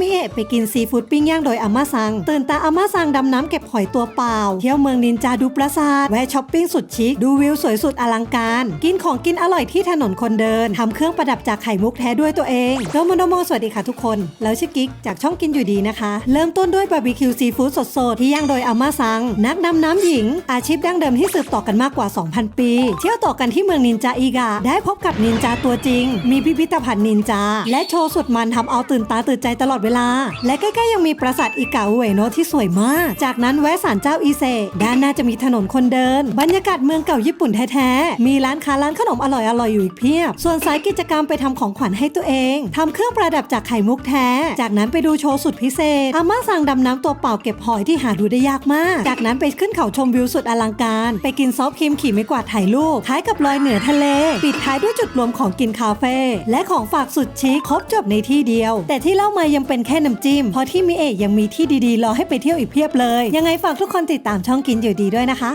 มิเอะไปกินซีฟู้ดปิ้งย่างโดยอาม่าซัง ตื่นตาอาม่าซังดำน้ำเก็บหอยตัวเปล่า เที่ยวเมืองนินจาดูปราสาท แวะช้อปปิ้งสุดชิค ดูวิวสวยสุดอลังการ กินของกินอร่อยที่ถนนคนเดิน ทำเครื่องประดับจากไข่มุกแท้ด้วยตัวเองโดโมโดโมสวัสดีค่ะทุกคน แล้วชื่อกิ๊กจากช่องกินอยู่ดีนะคะ เริ่มต้นด้วยบาร์บีคิวซีฟู้ดสดๆที่ย่างโดยอาม่าซัง นักดำน้ำหญิง อาชีพดั้งเดิมที่สืบต่อกันมากกว่า 2,000 ปี เที่ยวต่อกันที่เมืองนินจาอีกาได้พบกับนินจาตัวจริง มีพิพิธภัณฑ์นินจา และโชว์สุดมันทำเอาตื่นตาตื่นใจตลอดเวลา และใกล้ๆยังมีปราสาทอิกาอุเอโนะที่สวยมาก จากนั้นแวะศาลเจ้าอีเซด้านหน้าจะมีถนนคนเดิน บรรยากาศเมืองเก่าญี่ปุ่นแท้ๆ มีร้านค้าร้านขนมอร่อยๆอยู่อีกเพียบ ส่วนสายกิจกรรมไปทำของขวัญให้ตัวเองทำเครื่องประดับจากไข่มุกแท้ จากนั้นไปดูโชว์สุดพิเศษ อาม่าสั่งดำน้ำตัวเปล่าเก็บหอยที่หาดูได้ยากมาก จากนั้นไปขึ้นเขาชมวิวสุดอลังการ ไปกินซอฟต์ครีมขี่ไม้กวาดถ่ายรูปท้ายกับลอยเหนือทะเล ปิดท้ายด้วยจุดรวมของกินคาเฟ่และของฝากสุดชิคครบจบในที่เดียว แต่ที่เล่ามายังเป็นแค่น้ำจิ้ม เพราะที่มิเอะยังมีที่ดีๆ รอให้ไปเที่ยวอีกเพียบเลย ยังไงฝากทุกคนติดตามช่องกินอยู่ดีด้วยนะคะ